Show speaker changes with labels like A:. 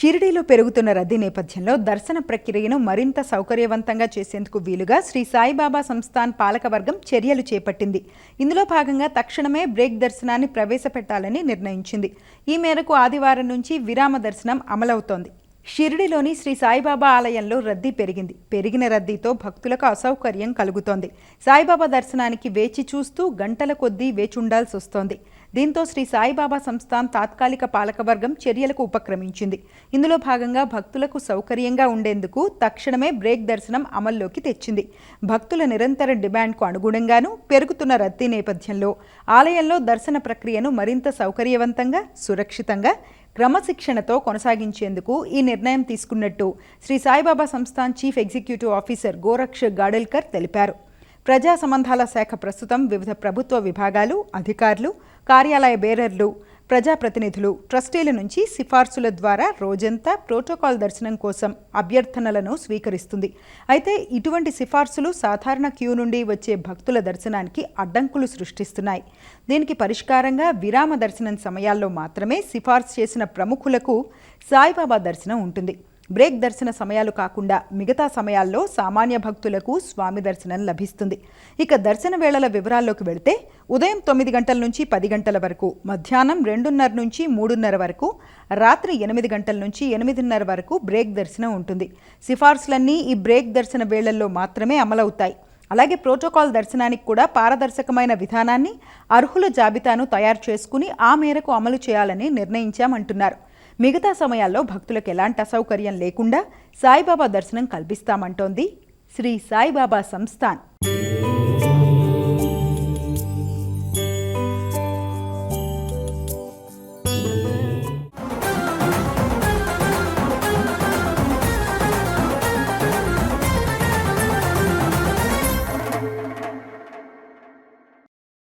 A: షిరిడీలో పెరుగుతున్న రద్దీ నేపథ్యంలో దర్శన ప్రక్రియను మరింత సౌకర్యవంతంగా చేసేందుకు వీలుగా శ్రీ సాయిబాబా సంస్థాన్ పాలకవర్గం చర్యలు చేపట్టింది. ఇందులో భాగంగా తక్షణమే బ్రేక్ దర్శనాన్ని ప్రవేశపెట్టాలని నిర్ణయించింది. ఈ మేరకు ఆదివారం నుంచి విరామ దర్శనం అమలవుతోంది. షిరిడిలోని శ్రీ సాయిబాబా ఆలయంలో రద్దీ పెరిగింది. పెరిగిన రద్దీతో భక్తులకు అసౌకర్యం కలుగుతోంది. సాయిబాబా దర్శనానికి వేచి చూస్తూ గంటల కొద్దీ వేచుండాల్సి వస్తోంది. దీంతో శ్రీ సాయిబాబా సంస్థాన్ తాత్కాలిక పాలకవర్గం చర్యలకు ఉపక్రమించింది. ఇందులో భాగంగా భక్తులకు సౌకర్యంగా ఉండేందుకు తక్షణమే బ్రేక్ దర్శనం అమల్లోకి తెచ్చింది. భక్తుల నిరంతర డిమాండ్కు అనుగుణంగాను పెరుగుతున్న రద్దీ నేపథ్యంలో ఆలయంలో దర్శన ప్రక్రియను మరింత సౌకర్యవంతంగా సురక్షితంగా క్రమశిక్షణతో కొనసాగించేందుకు ఈ నిర్ణయం తీసుకున్నట్టు Shri Saibaba Sansthan chief executive officer Goraksh Gadilkar తెలిపారు. ప్రజా సంబంధాల శాఖ ప్రస్తుతం వివిధ ప్రభుత్వ విభాగాలు అధికారులు కార్యాలయ బేరర్లు ప్రజాప్రతినిధులు ట్రస్టీల నుంచి సిఫార్సుల ద్వారా రోజంతా ప్రోటోకాల్ దర్శనం కోసం అభ్యర్థనలను స్వీకరిస్తుంది. అయితే ఇటువంటి సిఫార్సులు సాధారణ క్యూ నుండి వచ్చే భక్తుల దర్శనానికి అడ్డంకులు సృష్టిస్తున్నాయి. దీనికి పరిష్కారంగా విరామ దర్శనం సమయాల్లో మాత్రమే సిఫార్సు చేసిన ప్రముఖులకు సాయిబాబా దర్శనం ఉంటుంది. బ్రేక్ దర్శన సమయాలు కాకుండా మిగతా సమయాల్లో సామాన్య భక్తులకు స్వామి దర్శనం లభిస్తుంది. ఇక దర్శన వేళల వివరాల్లోకి వెళితే ఉదయం తొమ్మిది గంటల నుంచి పది గంటల వరకు మధ్యాహ్నం రెండున్నర నుంచి మూడున్నర వరకు రాత్రి ఎనిమిది గంటల నుంచి ఎనిమిదిన్నర వరకు బ్రేక్ దర్శనం ఉంటుంది. సిఫార్సులన్నీ ఈ బ్రేక్ దర్శన వేళల్లో మాత్రమే అమలవుతాయి. అలాగే ప్రోటోకాల్ దర్శనానికి కూడా పారదర్శకమైన విధానాన్ని అర్హుల జాబితాను తయారు చేసుకుని ఆ మేరకు అమలు చేయాలని నిర్ణయించామంటున్నారు. మిగతా సమయాల్లో భక్తులకు ఎలాంటి అసౌకర్యం లేకుండా సాయిబాబా దర్శనం కల్పిస్తామంటోంది శ్రీ సాయిబాబా సంస్థాన్.